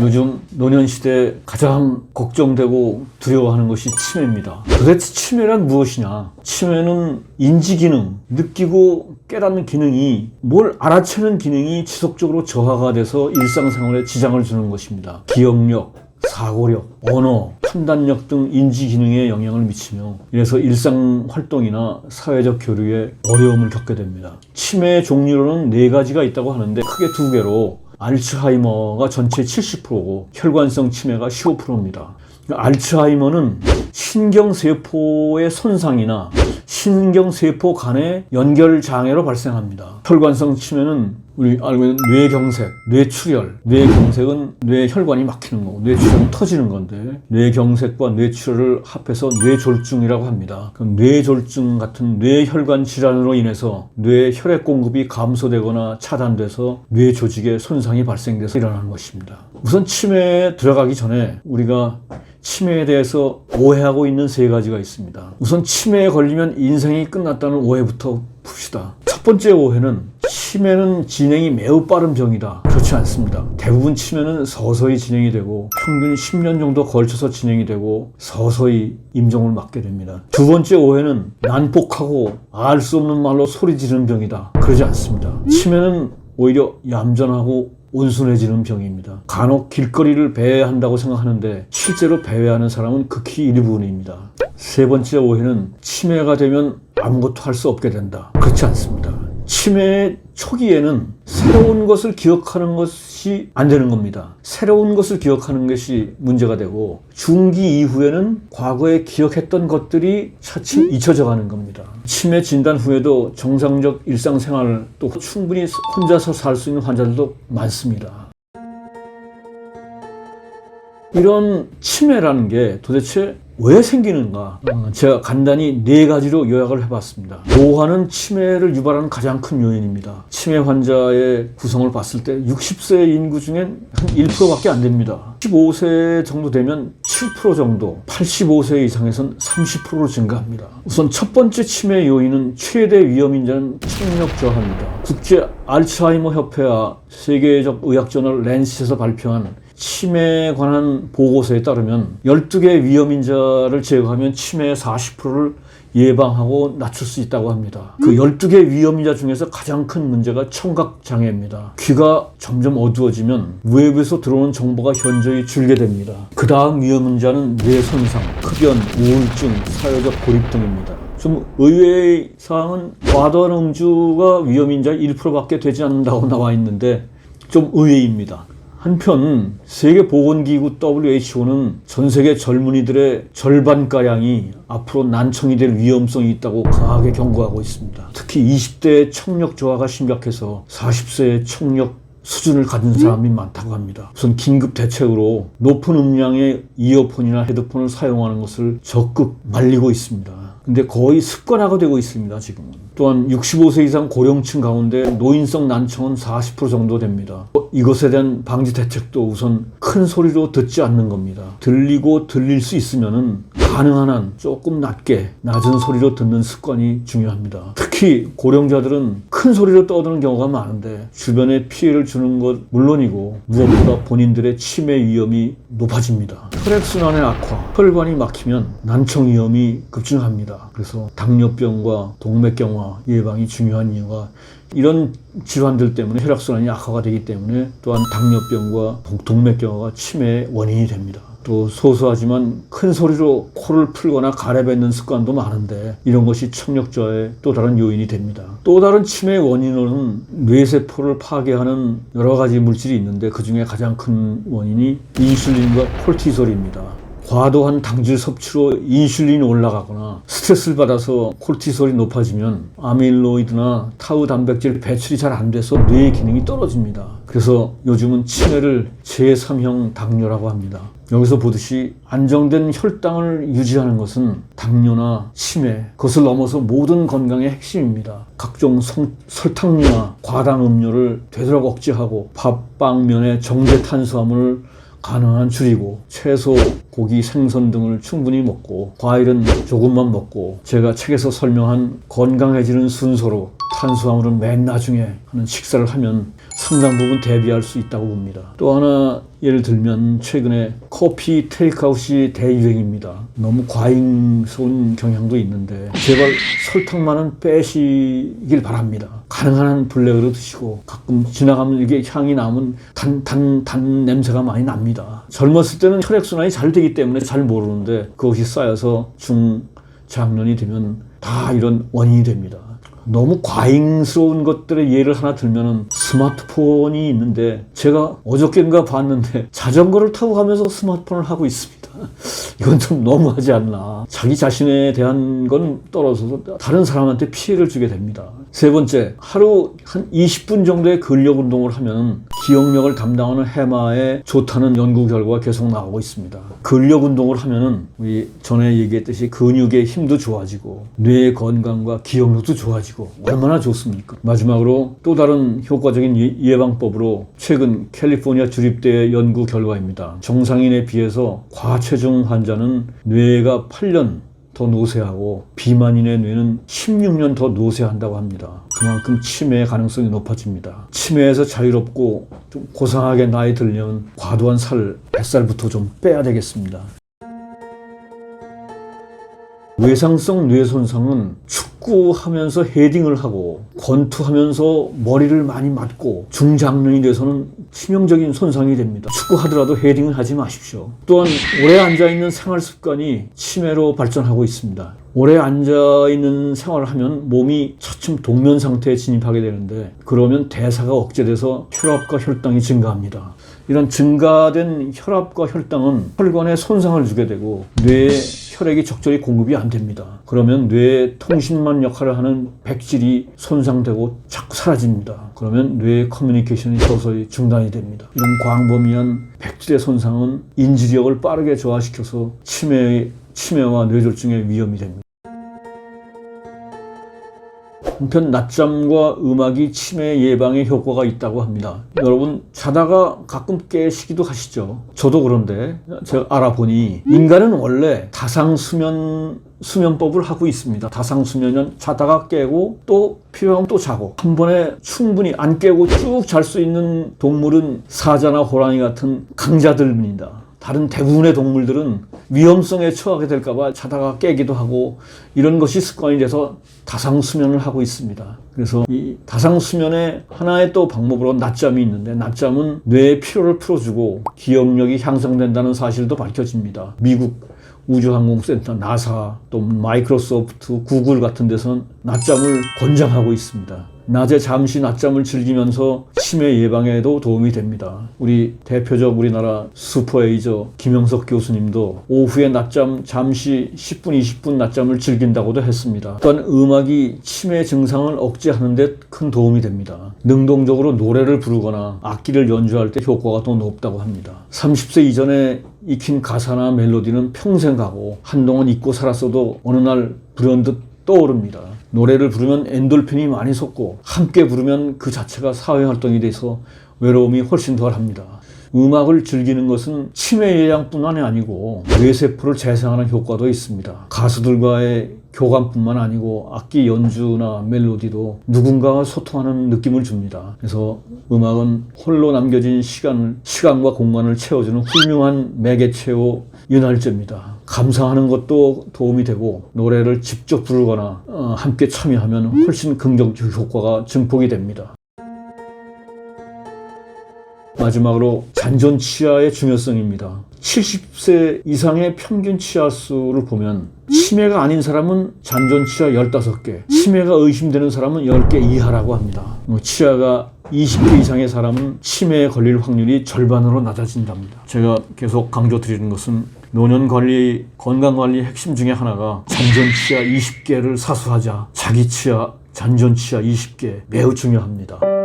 요즘 노년시대 가장 걱정되고 두려워하는 것이 치매입니다. 도대체 치매란 무엇이냐? 치매는 인지기능, 느끼고 깨닫는 기능이 뭘 알아채는 기능이 지속적으로 저하가 돼서 일상생활에 지장을 주는 것입니다. 기억력, 사고력, 언어, 판단력 등 인지 기능에 영향을 미치며 이래서 일상 활동이나 사회적 교류에 어려움을 겪게 됩니다. 치매의 종류로는 네 가지가 있다고 하는데 크게 두 개로 알츠하이머가 전체 70%고 혈관성 치매가 15%입니다. 알츠하이머는 신경세포의 손상이나 신경세포 간의 연결 장애로 발생합니다. 혈관성 치매는 우리 알고 있는 뇌경색, 뇌출혈. 뇌경색은 뇌혈관이 막히는 거고, 뇌출혈은 터지는 건데, 뇌경색과 뇌출혈을 합해서 뇌졸중이라고 합니다. 그럼 뇌졸중 같은 뇌혈관 질환으로 인해서 뇌 혈액 공급이 감소되거나 차단돼서 뇌 조직에 손상이 발생돼서 일어나는 것입니다. 우선 치매에 들어가기 전에 우리가 치매에 대해서 오해하고 있는 세 가지가 있습니다. 우선 치매에 걸리면 인생이 끝났다는 오해부터 풉시다. 첫 번째 오해는 치매는 진행이 매우 빠른 병이다. 그렇지 않습니다. 대부분 치매는 서서히 진행이 되고 평균 10년 정도 걸쳐서 진행이 되고 서서히 임종을 맞게 됩니다. 두 번째 오해는 난폭하고 알 수 없는 말로 소리 지르는 병이다. 그러지 않습니다. 치매는 오히려 얌전하고 온순해지는 병입니다. 간혹 길거리를 배회한다고 생각하는데 실제로 배회하는 사람은 극히 일부분입니다. 세 번째 오해는 치매가 되면 아무것도 할 수 없게 된다. 그렇지 않습니다. 치매 초기에는 새로운 것을 기억하는 것이 안 되는 겁니다. 새로운 것을 기억하는 것이 문제가 되고 중기 이후에는 과거에 기억했던 것들이 차츰 잊혀져 가는 겁니다. 치매 진단 후에도 정상적 일상생활 또 충분히 혼자서 살 수 있는 환자들도 많습니다. 이런 치매라는 게 도대체 왜 생기는가? 어, 제가 간단히 네 가지로 요약을 해봤습니다. 노화는 치매를 유발하는 가장 큰 요인입니다. 치매 환자의 구성을 봤을 때 60세 인구 중엔 한 1%밖에 안 됩니다. 15세 정도 되면 7% 정도, 85세 이상에선 30%로 증가합니다. 우선 첫 번째 치매 요인은 최대 위험인자는 청력 저하입니다. 국제 알츠하이머 협회와 세계적 의학 저널 랜셋에서 발표한 치매에 관한 보고서에 따르면 12개 위험인자를 제거하면 치매의 40%를 예방하고 낮출 수 있다고 합니다. 그 12개 위험인자 중에서 가장 큰 문제가 청각장애입니다. 귀가 점점 어두워지면 외부에서 들어오는 정보가 현저히 줄게 됩니다. 그 다음 위험인자는 뇌손상, 흡연, 우울증, 사회적 고립 등입니다. 좀 의외의 사항은 과도한 음주가 위험인자 1%밖에 되지 않는다고 나와 있는데 좀 의외입니다. 한편 세계보건기구 WHO는 전 세계 젊은이들의 절반가량이 앞으로 난청이 될 위험성이 있다고 강하게 경고하고 있습니다. 특히 20대의 청력 저하가 심각해서 40세의 청력 수준을 가진 사람이 많다고 합니다. 우선 긴급 대책으로 높은 음량의 이어폰이나 헤드폰을 사용하는 것을 적극 말리고 있습니다. 근데 거의 습관화가 되고 있습니다, 지금은. 또한 65세 이상 고령층 가운데 노인성 난청은 40% 정도 됩니다. 이것에 대한 방지 대책도 우선 큰 소리로 듣지 않는 겁니다. 들리고 들릴 수 있으면은 가능한 한 조금 낮게 낮은 소리로 듣는 습관이 중요합니다. 특히 고령자들은 큰 소리로 떠드는 경우가 많은데 주변에 피해를 주는 것 물론이고 무엇보다 본인들의 치매 위험이 높아집니다. 혈액순환의 악화, 혈관이 막히면 난청 위험이 급증합니다. 그래서 당뇨병과 동맥경화 예방이 중요한 이유가 이런 질환들 때문에 혈액순환이 악화가 되기 때문에 또한 당뇨병과 동맥경화가 치매의 원인이 됩니다. 또 소소하지만 큰 소리로 코를 풀거나 가래뱉는 습관도 많은데 이런 것이 청력저하의 또 다른 요인이 됩니다. 또 다른 치매의 원인으로는 뇌세포를 파괴하는 여러 가지 물질이 있는데 그 중에 가장 큰 원인이 인슐린과 콜티솔입니다. 과도한 당질 섭취로 인슐린이 올라가거나 스트레스를 받아서 콜티솔이 높아지면 아밀로이드나 타우 단백질 배출이 잘 안 돼서 뇌의 기능이 떨어집니다. 그래서 요즘은 치매를 제3형 당뇨라고 합니다. 여기서 보듯이 안정된 혈당을 유지하는 것은 당뇨나 치매, 그것을 넘어서 모든 건강의 핵심입니다. 각종 성, 설탕류나 과당 음료를 되도록 억제하고 밥, 빵, 면의 정제 탄수화물을 가능한 줄이고 채소, 고기, 생선 등을 충분히 먹고 과일은 조금만 먹고 제가 책에서 설명한 건강해지는 순서로 탄수화물은 맨 나중에 하는 식사를 하면 상당 부분 대비할 수 있다고 봅니다. 또 하나 예를 들면 최근에 커피 테이크아웃이 대유행입니다. 너무 과잉스러운 경향도 있는데 제발 설탕만은 빼시길 바랍니다. 가능한 한 블랙으로 드시고 가끔 지나가면 이게 향이 나면 단, 단, 단 냄새가 많이 납니다. 젊었을 때는 혈액순환이 잘 되기 때문에 잘 모르는데 그것이 쌓여서 중 장년이 되면 다 이런 원인이 됩니다. 너무 과잉스러운 것들의 예를 하나 들면은 스마트폰이 있는데 제가 어저께인가 봤는데 자전거를 타고 가면서 스마트폰을 하고 있습니다. 이건 좀 너무하지 않나. 자기 자신에 대한 건 떨어져서 다른 사람한테 피해를 주게 됩니다. 세 번째, 하루 한 20분 정도의 근력 운동을 하면 기억력을 담당하는 해마에 좋다는 연구 결과가 계속 나오고 있습니다. 근력 운동을 하면은 우리 전에 얘기했듯이 근육의 힘도 좋아지고 뇌의 건강과 기억력도 좋아지고 얼마나 좋습니까? 마지막으로 또 다른 효과적인 예- 예방법으로 최근 캘리포니아 주립대 연구 결과입니다. 정상인에 비해서 과체중 환자는 뇌가 8년 더 노쇠하고 비만인의 뇌는 16년 더 노쇠한다고 합니다. 그만큼 치매의 가능성이 높아집니다. 치매에서 자유롭고 좀 고상하게 나이 들려면 과도한 살, 뱃살부터 좀 빼야 되겠습니다. 외상성 뇌 손상은 축구하면서 헤딩을 하고 권투하면서 머리를 많이 맞고 중장년이 돼서는 치명적인 손상이 됩니다. 축구하더라도 헤딩을 하지 마십시오. 또한 오래 앉아 있는 생활 습관이 치매로 발전하고 있습니다. 오래 앉아 있는 생활을 하면 몸이 차츰 동면 상태에 진입하게 되는데 그러면 대사가 억제돼서 혈압과 혈당이 증가합니다. 이런 증가된 혈압과 혈당은 혈관에 손상을 주게 되고 뇌에 혈액이 적절히 공급이 안 됩니다. 그러면 뇌의 통신만 역할을 하는 백질이 손상되고 자꾸 사라집니다. 그러면 뇌의 커뮤니케이션이 서서히 중단이 됩니다. 이런 광범위한 백질의 손상은 인지력을 빠르게 저하시켜서 치매, 치매와 뇌졸중의 위험이 됩니다. 한편 낮잠과 음악이 치매 예방에 효과가 있다고 합니다. 여러분 자다가 가끔 깨시기도 하시죠. 저도 그런데 제가 알아보니 인간은 원래 다상 수면 수면법을 하고 있습니다. 다상 수면은 자다가 깨고 또 필요하면 또 자고 한 번에 충분히 안 깨고 쭉 잘 수 있는 동물은 사자나 호랑이 같은 강자들입니다. 다른 대부분의 동물들은 위험성에 처하게 될까봐 자다가 깨기도 하고 이런 것이 습관이 돼서 다상 수면을 하고 있습니다. 그래서 이 다상 수면의 하나의 또 방법으로 낮잠이 있는데 낮잠은 뇌의 피로를 풀어주고 기억력이 향상된다는 사실도 밝혀집니다. 미국 우주항공센터, 나사, 또 마이크로소프트, 구글 같은 데서는 낮잠을 권장하고 있습니다. 낮에 잠시 낮잠을 즐기면서 치매 예방에도 도움이 됩니다. 우리 대표적 우리나라 슈퍼에이저 김영석 교수님도 오후에 낮잠 잠시 10분, 20분 낮잠을 즐긴다고도 했습니다. 또한 음악이 치매 증상을 억제하는 데 큰 도움이 됩니다. 능동적으로 노래를 부르거나 악기를 연주할 때 효과가 더 높다고 합니다. 30세 이전에 익힌 가사나 멜로디는 평생 가고 한동안 잊고 살았어도 어느 날 불현듯 떠오릅니다. 노래를 부르면 엔돌핀이 많이 솟고 함께 부르면 그 자체가 사회활동이 돼서 외로움이 훨씬 덜합니다. 음악을 즐기는 것은 치매 예방뿐만이 아니고 뇌세포를 재생하는 효과도 있습니다. 가수들과의 교감뿐만 아니고 악기 연주나 멜로디도 누군가와 소통하는 느낌을 줍니다. 그래서 음악은 홀로 남겨진 시간을 시간과 공간을 채워주는 훌륭한 매개체요 윤활제입니다. 감상하는 것도 도움이 되고 노래를 직접 부르거나 어, 함께 참여하면 훨씬 긍정적 효과가 증폭이 됩니다. 마지막으로 잔존 치아의 중요성입니다. 70세 이상의 평균 치아 수를 보면 치매가 아닌 사람은 잔존 치아 15개, 치매가 의심되는 사람은 10개 이하라고 합니다. 뭐 치아가 20개 이상의 사람은 치매에 걸릴 확률이 절반으로 낮아진답니다. 제가 계속 강조 드리는 것은 노년 관리, 건강 관리 핵심 중에 하나가 잔존 치아 20개를 사수하자. 자기 치아, 잔존 치아 20개 매우 중요합니다.